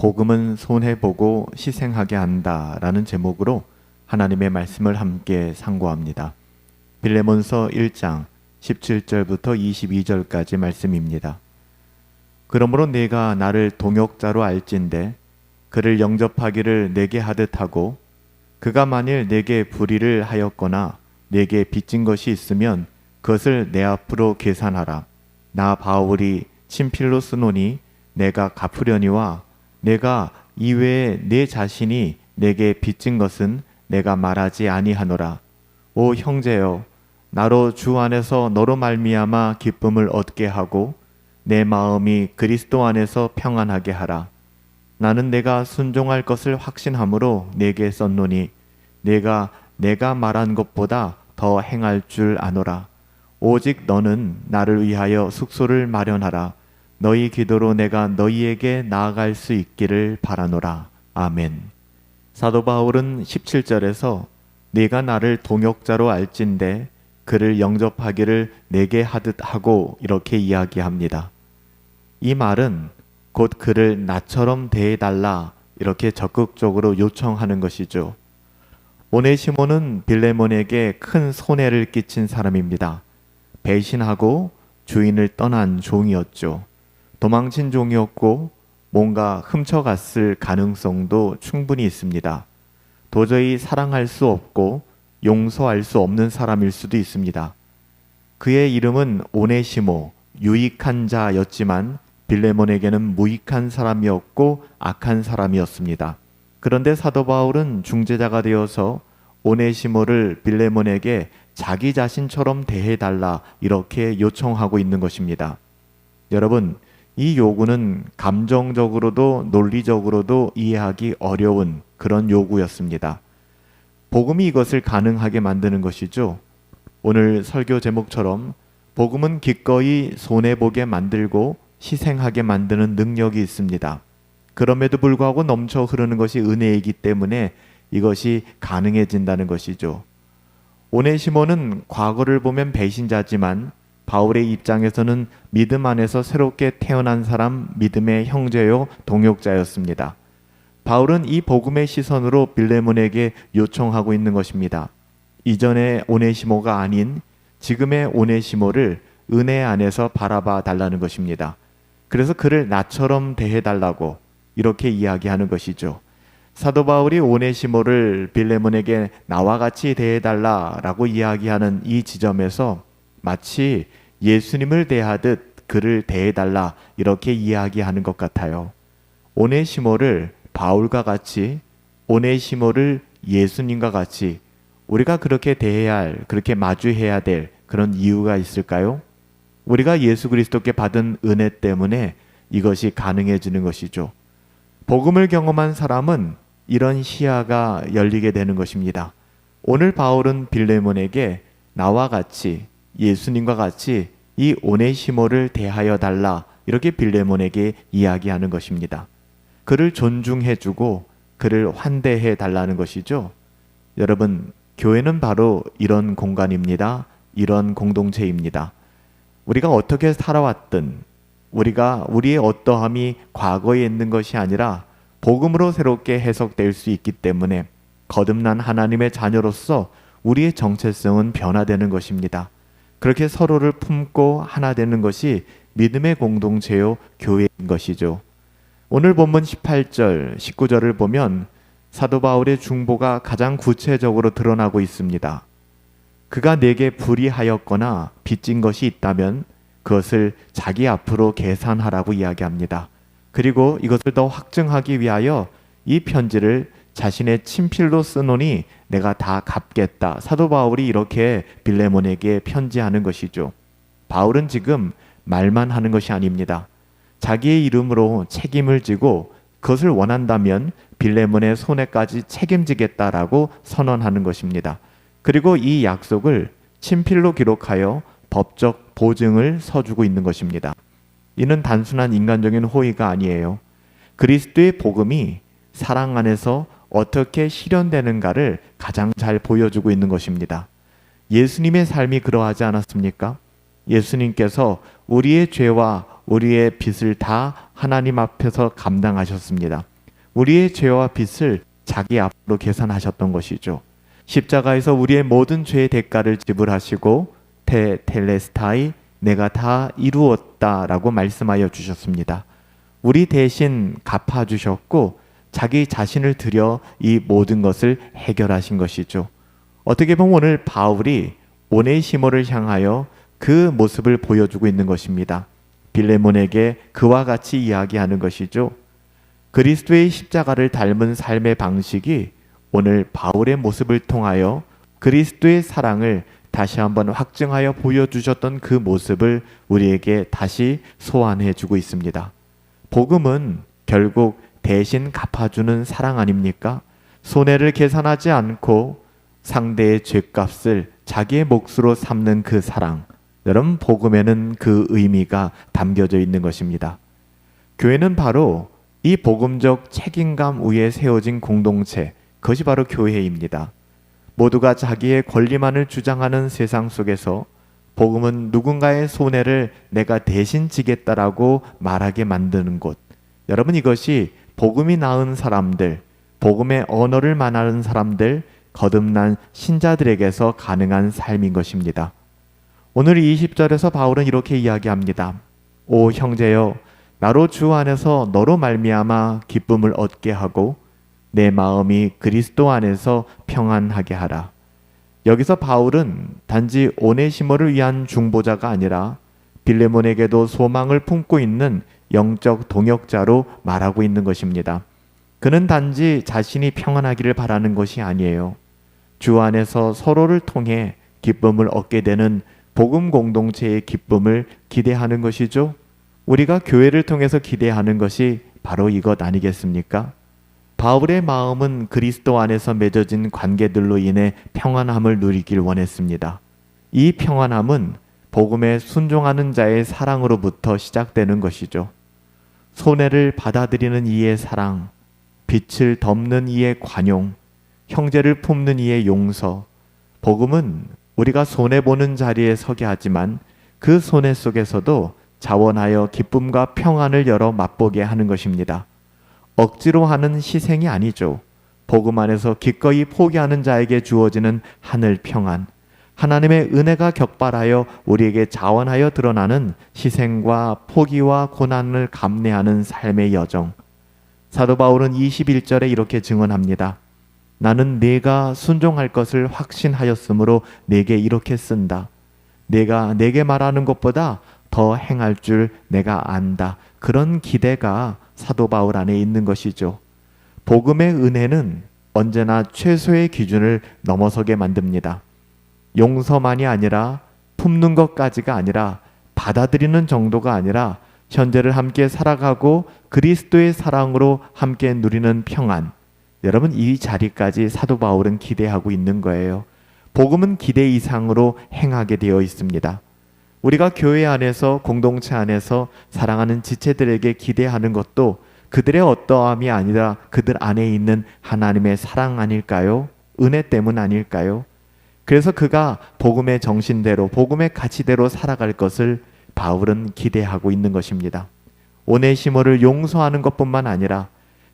복음은 손해보고 희생하게 한다라는 제목으로 하나님의 말씀을 함께 상고합니다. 빌레몬서 1장 17절부터 22절까지 말씀입니다. 그러므로 내가 나를 동역자로 알진대 그를 영접하기를 내게 하듯 하고 그가 만일 내게 불의를 하였거나 내게 빚진 것이 있으면 그것을 내 앞으로 계산하라. 나 바울이 친필로 쓰노니 내가 갚으려니와 내가 이외에 내 자신이 내게 빚진 것은 내가 말하지 아니하노라. 오 형제여, 나로 주 안에서 너로 말미암아 기쁨을 얻게 하고 내 마음이 그리스도 안에서 평안하게 하라. 나는 내가 순종할 것을 확신함으로 내게 썼노니 내가 내가 말한 것보다 더 행할 줄 아노라. 오직 너는 나를 위하여 숙소를 마련하라. 너희 기도로 내가 너희에게 나아갈 수 있기를 바라노라. 아멘. 사도 바울은 17절에서 네가 나를 동역자로 알진대 그를 영접하기를 내게 하듯 하고 이렇게 이야기합니다. 이 말은 곧 그를 나처럼 대해달라 이렇게 적극적으로 요청하는 것이죠. 오네시모는 빌레몬에게 큰 손해를 끼친 사람입니다. 배신하고 주인을 떠난 종이었죠. 도망친 종이었고 뭔가 훔쳐갔을 가능성도 충분히 있습니다. 도저히 사랑할 수 없고 용서할 수 없는 사람일 수도 있습니다. 그의 이름은 오네시모, 유익한 자였지만 빌레몬에게는 무익한 사람이었고 악한 사람이었습니다. 그런데 사도 바울은 중재자가 되어서 오네시모를 빌레몬에게 자기 자신처럼 대해달라 이렇게 요청하고 있는 것입니다. 여러분, 이 요구는 감정적으로도 논리적으로도 이해하기 어려운 그런 요구였습니다. 복음이 이것을 가능하게 만드는 것이죠. 오늘 설교 제목처럼 복음은 기꺼이 손해보게 만들고 희생하게 만드는 능력이 있습니다. 그럼에도 불구하고 넘쳐 흐르는 것이 은혜이기 때문에 이것이 가능해진다는 것이죠. 오네시모는 과거를 보면 배신자지만 바울의 입장에서는 믿음 안에서 새롭게 태어난 사람, 믿음의 형제요 동역자였습니다. 바울은 이 복음의 시선으로 빌레몬에게 요청하고 있는 것입니다. 이전의 오네시모가 아닌 지금의 오네시모를 은혜 안에서 바라봐 달라는 것입니다. 그래서 그를 나처럼 대해 달라고 이렇게 이야기하는 것이죠. 사도 바울이 오네시모를 빌레몬에게 나와 같이 대해 달라라고 이야기하는 이 지점에서 마치 예수님을 대하듯 그를 대해 달라 이렇게 이야기하는 것 같아요. 오네시모를 바울과 같이 오네시모를 예수님과 같이 우리가 그렇게 대해야 할 그렇게 마주해야 될 그런 이유가 있을까요? 우리가 예수 그리스도께 받은 은혜 때문에 이것이 가능해지는 것이죠. 복음을 경험한 사람은 이런 시야가 열리게 되는 것입니다. 오늘 바울은 빌레몬에게 나와 같이 예수님과 같이 이 오네시모를 대하여 달라 이렇게 빌레몬에게 이야기하는 것입니다. 그를 존중해 주고 그를 환대해 달라는 것이죠. 여러분, 교회는 바로 이런 공간입니다. 이런 공동체입니다. 우리가 어떻게 살아왔든 우리가 우리의 어떠함이 과거에 있는 것이 아니라 복음으로 새롭게 해석될 수 있기 때문에 거듭난 하나님의 자녀로서 우리의 정체성은 변화되는 것입니다. 그렇게 서로를 품고 하나 되는 것이 믿음의 공동체요 교회인 것이죠. 오늘 본문 18절, 19절을 보면 사도 바울의 중보가 가장 구체적으로 드러나고 있습니다. 그가 내게 불의하였거나 빚진 것이 있다면 그것을 자기 앞으로 계산하라고 이야기합니다. 그리고 이것을 더 확증하기 위하여 이 편지를 자신의 친필로 쓰노니 내가 다 갚겠다. 사도 바울이 이렇게 빌레몬에게 편지하는 것이죠. 바울은 지금 말만 하는 것이 아닙니다. 자기의 이름으로 책임을 지고 그것을 원한다면 빌레몬의 손해까지 책임지겠다라고 선언하는 것입니다. 그리고 이 약속을 친필로 기록하여 법적 보증을 서주고 있는 것입니다. 이는 단순한 인간적인 호의가 아니에요. 그리스도의 복음이 사랑 안에서 어떻게 실현되는가를 가장 잘 보여주고 있는 것입니다. 예수님의 삶이 그러하지 않았습니까? 예수님께서 우리의 죄와 우리의 빚을 다 하나님 앞에서 감당하셨습니다. 우리의 죄와 빚을 자기 앞으로 계산하셨던 것이죠. 십자가에서 우리의 모든 죄의 대가를 지불하시고 테 텔레스타이 내가 다 이루었다라고 말씀하여 주셨습니다. 우리 대신 갚아 주셨고 자기 자신을 들여 이 모든 것을 해결하신 것이죠. 어떻게 보면 오늘 바울이 오네시모를 향하여 그 모습을 보여주고 있는 것입니다. 빌레몬에게 그와 같이 이야기하는 것이죠. 그리스도의 십자가를 닮은 삶의 방식이 오늘 바울의 모습을 통하여 그리스도의 사랑을 다시 한번 확증하여 보여주셨던 그 모습을 우리에게 다시 소환해 주고 있습니다. 복음은 결국 대신 갚아주는 사랑 아닙니까? 손해를 계산하지 않고 상대의 죄값을 자기의 몫으로 삼는 그 사랑. 여러분, 복음에는 그 의미가 담겨져 있는 것입니다. 교회는 바로 이 복음적 책임감 위에 세워진 공동체, 그것이 바로 교회입니다. 모두가 자기의 권리만을 주장하는 세상 속에서 복음은 누군가의 손해를 내가 대신 지겠다라고 말하게 만드는 곳. 여러분 이것이 복음이 나은 사람들, 복음의 언어를 말하는 사람들, 거듭난 신자들에게서 가능한 삶인 것입니다. 오늘 20절에서 바울은 이렇게 이야기합니다. 오 형제여 나로 주 안에서 너로 말미암아 기쁨을 얻게 하고 내 마음이 그리스도 안에서 평안하게 하라. 여기서 바울은 단지 오네시모를 위한 중보자가 아니라 빌레몬에게도 소망을 품고 있는 영적 동역자로 말하고 있는 것입니다. 그는 단지 자신이 평안하기를 바라는 것이 아니에요. 주 안에서 서로를 통해 기쁨을 얻게 되는 복음 공동체의 기쁨을 기대하는 것이죠. 우리가 교회를 통해서 기대하는 것이 바로 이것 아니겠습니까? 바울의 마음은 그리스도 안에서 맺어진 관계들로 인해 평안함을 누리길 원했습니다. 이 평안함은 복음에 순종하는 자의 사랑으로부터 시작되는 것이죠. 손해를 받아들이는 이의 사랑, 빛을 덮는 이의 관용, 형제를 품는 이의 용서. 복음은 우리가 손해 보는 자리에 서게 하지만 그 손해 속에서도 자원하여 기쁨과 평안을 열어 맛보게 하는 것입니다. 억지로 하는 희생이 아니죠. 복음 안에서 기꺼이 포기하는 자에게 주어지는 하늘 평안, 하나님의 은혜가 격발하여 우리에게 자원하여 드러나는 희생과 포기와 고난을 감내하는 삶의 여정. 사도 바울은 21절에 이렇게 증언합니다. 나는 내가 순종할 것을 확신하였으므로 내게 이렇게 쓴다. 내가 내게 말하는 것보다 더 행할 줄 내가 안다. 그런 기대가 사도 바울 안에 있는 것이죠. 복음의 은혜는 언제나 최소의 기준을 넘어서게 만듭니다. 용서만이 아니라 품는 것까지가 아니라 받아들이는 정도가 아니라 현재를 함께 살아가고 그리스도의 사랑으로 함께 누리는 평안. 여러분 이 자리까지 사도 바울은 기대하고 있는 거예요. 복음은 기대 이상으로 행하게 되어 있습니다. 우리가 교회 안에서 공동체 안에서 사랑하는 지체들에게 기대하는 것도 그들의 어떠함이 아니라 그들 안에 있는 하나님의 사랑 아닐까요? 은혜 때문 아닐까요? 그래서 그가 복음의 정신대로 복음의 가치대로 살아갈 것을 바울은 기대하고 있는 것입니다. 오네시모를 용서하는 것뿐만 아니라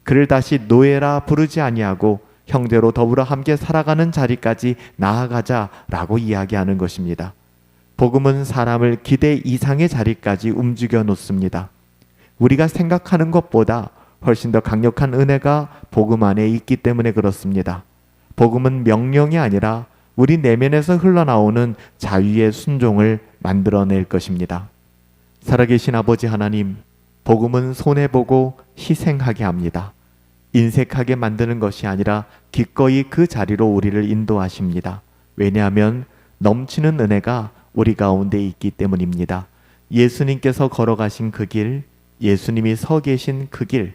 그를 다시 노예라 부르지 아니하고 형제로 더불어 함께 살아가는 자리까지 나아가자라고 이야기하는 것입니다. 복음은 사람을 기대 이상의 자리까지 움직여 놓습니다. 우리가 생각하는 것보다 훨씬 더 강력한 은혜가 복음 안에 있기 때문에 그렇습니다. 복음은 명령이 아니라 우리 내면에서 흘러나오는 자유의 순종을 만들어낼 것입니다. 살아계신 아버지 하나님, 복음은 손해보고 희생하게 합니다. 인색하게 만드는 것이 아니라 기꺼이 그 자리로 우리를 인도하십니다. 왜냐하면 넘치는 은혜가 우리 가운데 있기 때문입니다. 예수님께서 걸어가신 그 길, 예수님이 서 계신 그 길,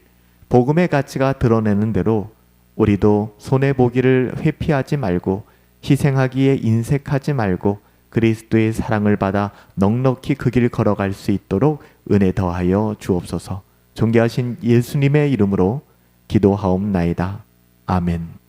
복음의 가치가 드러내는 대로 우리도 손해 보기를 회피하지 말고 희생하기에 인색하지 말고 그리스도의 사랑을 받아 넉넉히 그 길 걸어갈 수 있도록 은혜 더하여 주옵소서. 존귀하신 예수님의 이름으로 기도하옵나이다. 아멘.